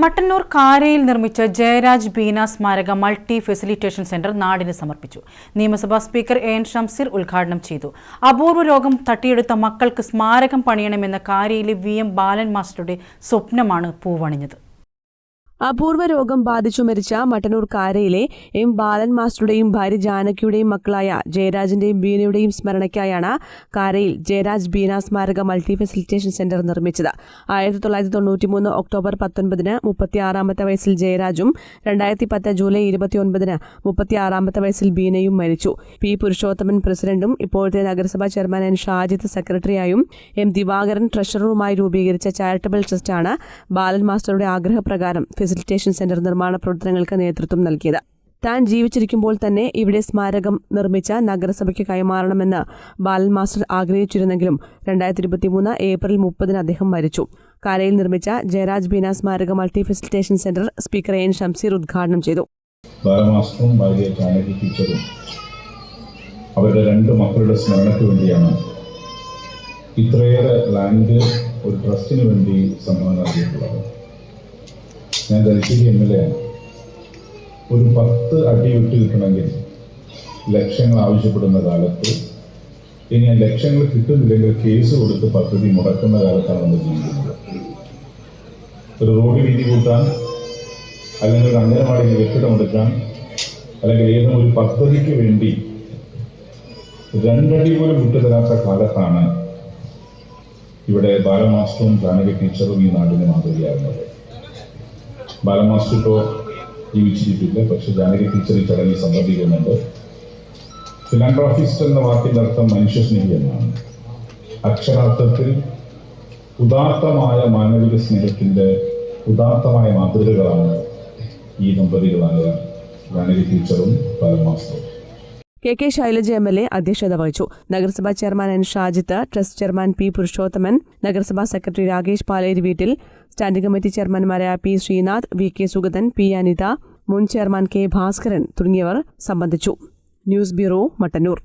മട്ടന്നൂർ കാരയിൽ നിർമ്മിച്ച ജയരാജ് ബീന സ്മാരക multi facilitation centre നാടിന് സമർപ്പിച്ചു. നിയമസഭാ സ്പീക്കർ എ എൻ ഷംസീർ ഉദ്ഘാടനം ചെയ്തു. അപൂർവ രോഗം തട്ടിയെടുത്ത മക്കൾക്ക് സ്മാരകം പണിയണമെന്ന കാരയിലെ വി എം ബാലൻ മാസ്റ്ററുടെ സ്വപ്നമാണ് പൂവണിഞ്ഞത്. അപൂർവ രോഗം ബാധിച്ചു മരിച്ച മട്ടന്നൂർ കാരയിലെ എം ബാലൻ മാസ്റ്ററുടെയും ഭാര്യ ജാനകിയുടെയും മക്കളായ ജയരാജിന്റെയും ബീനയുടെയും സ്മരണയ്ക്കായാണ് കാരയിൽ ജയരാജ് ബീന സ്മാരക മൾട്ടി ഫെസിലിറ്റേഷൻ സെന്റർ നിർമ്മിച്ചത്. ആയിരത്തി തൊള്ളായിരത്തി തൊണ്ണൂറ്റിമൂന്ന് ഒക്ടോബർ പത്തൊൻപതിന് മുപ്പത്തിയാറാമത്തെ വയസ്സിൽ ജയരാജും രണ്ടായിരത്തി പത്ത് ജൂലൈ ഇരുപത്തിയൊൻപതിന് മുപ്പത്തിയാറാമത്തെ വയസ്സിൽ ബീനയും മരിച്ചു. പി പുരുഷോത്തമൻ പ്രസിഡന്റും ഇപ്പോഴത്തെ നഗരസഭാ ചെയർമാൻ എൻ ഷാജിത്ത് സെക്രട്ടറിയായും എം ദിവാകരൻ ട്രഷററുമായി രൂപീകരിച്ച ചാരിറ്റബിൾ ട്രസ്റ്റാണ് ബാലൻ മാസ്റ്ററുടെ ആഗ്രഹപ്രകാരം ഫെസിലിറ്റേഷൻ സെന്റർ നിർമ്മാണ പ്രവർത്തനങ്ങൾക്ക് നേതൃത്വം നൽകിയത്. താൻ ജീവിച്ചിരിക്കുമ്പോൾ തന്നെ ഇവിടെ സ്മാരകം നിർമ്മിച്ച നഗരസഭയ്ക്ക് കൈമാറണമെന്ന് ബാലൻ മാസ്റ്റർ ആഗ്രഹിച്ചിരുന്നെങ്കിലും രണ്ടായിരത്തി ഇരുപത്തി മൂന്ന് ഏപ്രിൽ മുപ്പതിന് അദ്ദേഹം മരിച്ചു. കാരയിൽ നിർമ്മിച്ച ജയരാജ് ബീന സ്മാരക multi facilitation centre speaker N Shamseer ഉദ്ഘാടനം ചെയ്തു. അവരുടെ രണ്ട് മക്കളുടെ സ്മരണയ്ക്ക് വേണ്ടിയാണ് ഇത്രയേറെ ലാൻഡ് ഒരു ട്രസ്റ്റിന് വേണ്ടി സംഭവം നൽകിയിട്ടുള്ളത് ഞാൻ തലശ്ശേരി എം എൽ എ ആണ് ഒരു പത്ത് അടി വിട്ട് കിട്ടണമെങ്കിൽ ലക്ഷങ്ങൾ ആവശ്യപ്പെടുന്ന കാലത്ത് ഇനി ലക്ഷങ്ങൾ കിട്ടുന്നില്ലെങ്കിൽ കേസ് കൊടുത്ത് പദ്ധതി മുടക്കുന്ന കാലത്താണ് നമ്മൾ ജീവിക്കുന്നത്. ഒരു റോഡ് വീതി കൂട്ടാൻ അല്ലെങ്കിൽ ഒരു അംഗനവാടിയിൽ കെട്ടിടമെടുക്കാൻ അല്ലെങ്കിൽ ഏതെങ്കിലും ഒരു പദ്ധതിക്ക് വേണ്ടി രണ്ടടി പോലും വിട്ടുതരാത്ത കാലത്താണ് ഇവിടെ ബാലമാസ്റ്ററും ജാനകി ടീച്ചറും ഈ നാടിന് മാതൃകയാകുന്നത്. ബാലമാസ്റ്റർ ഇപ്പോൾ ജീവിച്ചിട്ടില്ല പക്ഷെ ജാനകി ടീച്ചർ ഈ ചടങ്ങിൽ സംബന്ധിക്കുന്നുണ്ട്. ഫിലാൻഡ്രോഫിസ്റ്റ് എന്ന വാക്കിന്റെ അർത്ഥം മനുഷ്യ മനുഷ്യസ്നേഹി എന്നാണ് അക്ഷരാർത്ഥത്തിൽ ഉദാത്തമായ മാനവിക സ്നേഹത്തിന്റെ ഉദാത്തമായ മാതൃകകളാണ് ഈ ദമ്പതികളായ ജാനകി ടീച്ചറും ബാലമാസ്റ്ററും. K K Shailaja M L A അധ്യക്ഷത വഹിച്ചു. നഗരസഭാ chairman N Shajith trust chairman P Purushothaman നഗരസഭാ സെക്രട്ടറി രാകേഷ് പാലേരി വീട്ടിൽ standing committee ചെയർമാൻമാരായ P Sreenath V K Sugathan P Anitha മുൻ ചെയർമാൻ കെ ഭാസ്കരൻ തുടങ്ങിയവർ സംബന്ധിച്ചു. News bureau Mattannur.